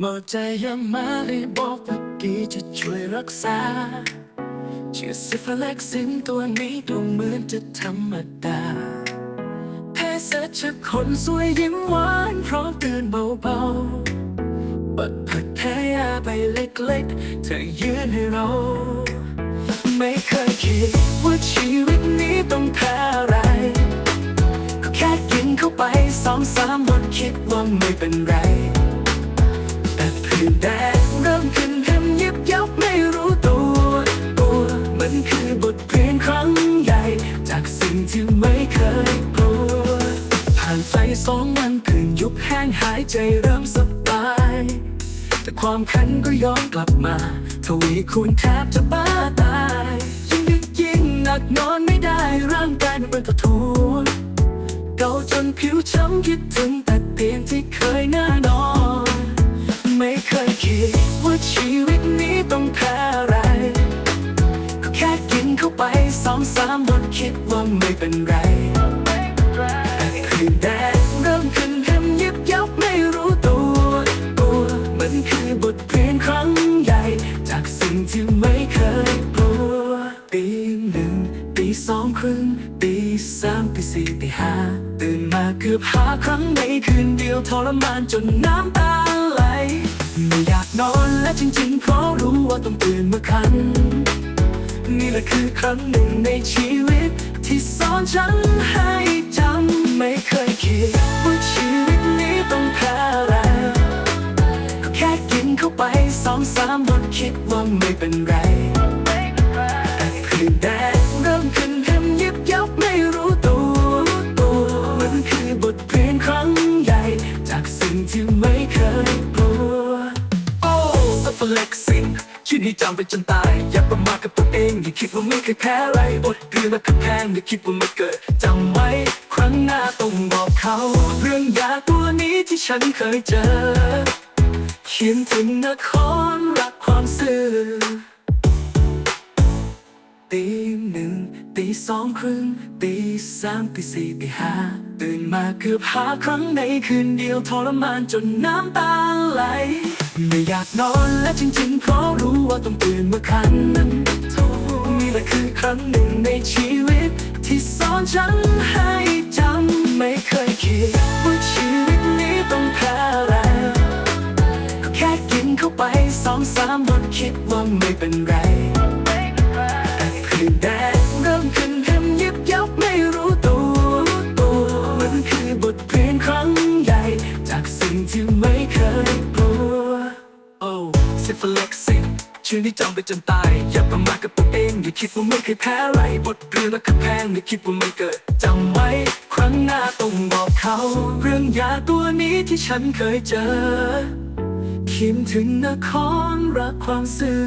หมดใจยังมาเลยบอกว่าดีจะช่วยรักษาเชื่อสิฟเล็กซินตัวนี้ดูเหมือนจะธรรมดาแพ้เสจจากคนสวยยิ้มหวานพร้อมเตือนเบาๆบัดผัดแพ้ยาไปเล็กๆ เธอยืนให้เรา ไม่เคยคิดว่าชีวิตนี้ต้องแพ้อะไรก็แค่กินเข้าไปสองสามวันคิดว่าไม่เป็นไร คือแดงเริ่มขึ้นเห็นยิบยับไม่รู้ตัวตัวมันคือบทเรียนครั้งใหญ่ จากสิ่งที่ไม่เคยกลัว ผ่านไปสองวันผื่นยุบแห้งหายใจเริ่มสบาย แต่ความคันก็ย้อนกลับมา ทวีคูณแทบจะบ้าตาย ยิ่งดึกยิ่งหนักนอนไม่ได้ร่างกายมันเป็นตัวทุกข์เก่าจนผิวช้ำคิดถึงแต่เตียงที่เคยน่านอน องสามวันคิดว่าไม่เป็นไรแต่คือแดดเริ่มขึ้นเห็นยิบยับไม่รู้ตัวตัวมันคือบทเรียนครั้งใหญ่ จากสิ่งที่ไม่เคยกลัวตีหนึ่งตีสองครึ่งตีสามตีสี่ตีห้าตื่นมาเกือบห้าครั้งในคืนเดียวทรมานจนน้ำตาไหลไม่อยากนอนและจริงๆเพราะรู้ว่าต้องตื่นเมื่อคัน นี่แหละคือครั้งหนึ่งในชีวิต ที่สอนฉันให้จำไม่เคยคิด ว่าชีวิตนี้ต้องแพ้อะไรก็แค่กินเข้าไปสองสามรสคิดว่าไม่เป็นไร ชื่อนี้จำไปจนตาย อย่าประมาทกับตัวเอง อย่าคิดว่าไม่เคยแพ้อะไรบทเรียนมาคือแพงอย่าคิดว่าไม่เกิดจำไว้ ครั้งหน้าต้องบอกเขา เรื่องยาตัวนี้ที่ฉันเคยเจอ เขียนถึงนครรักความซื่อตีหนึ่งตีสองครึ่งตีสามตีสี่ตีห้าตื่นมาเกือบห้าครั้งในคืนเดียวทรมานจนน้ำตาไหล ไม่อยากนอนและจริงๆเพราะรู้ว่าต้องตื่นเมื่อคันนั้นนี่แหละคือครั้งหนึ่งในชีวิต ที่สอนฉันให้จำไม่เคยคิดว่าชีวิตนี้ต้องแพ้อะไรก็แค่กินเข้าไปสองสามวันคิดว่าไม่เป็นไรแต่คือแด ชื่อนี้จำไปจนตาย อย่าประมาทกับตัวเองอย่าคิดว่าไม่เคยแพ้ไรบทเรียนและคือแพงอย่าคิดว่าไม่เกิดจำไว้ ครั้งหน้าต้องบอกเขา เรื่องยาตัวนี้ที่ฉันเคยเจอคิดถึงนครรักความซื่อ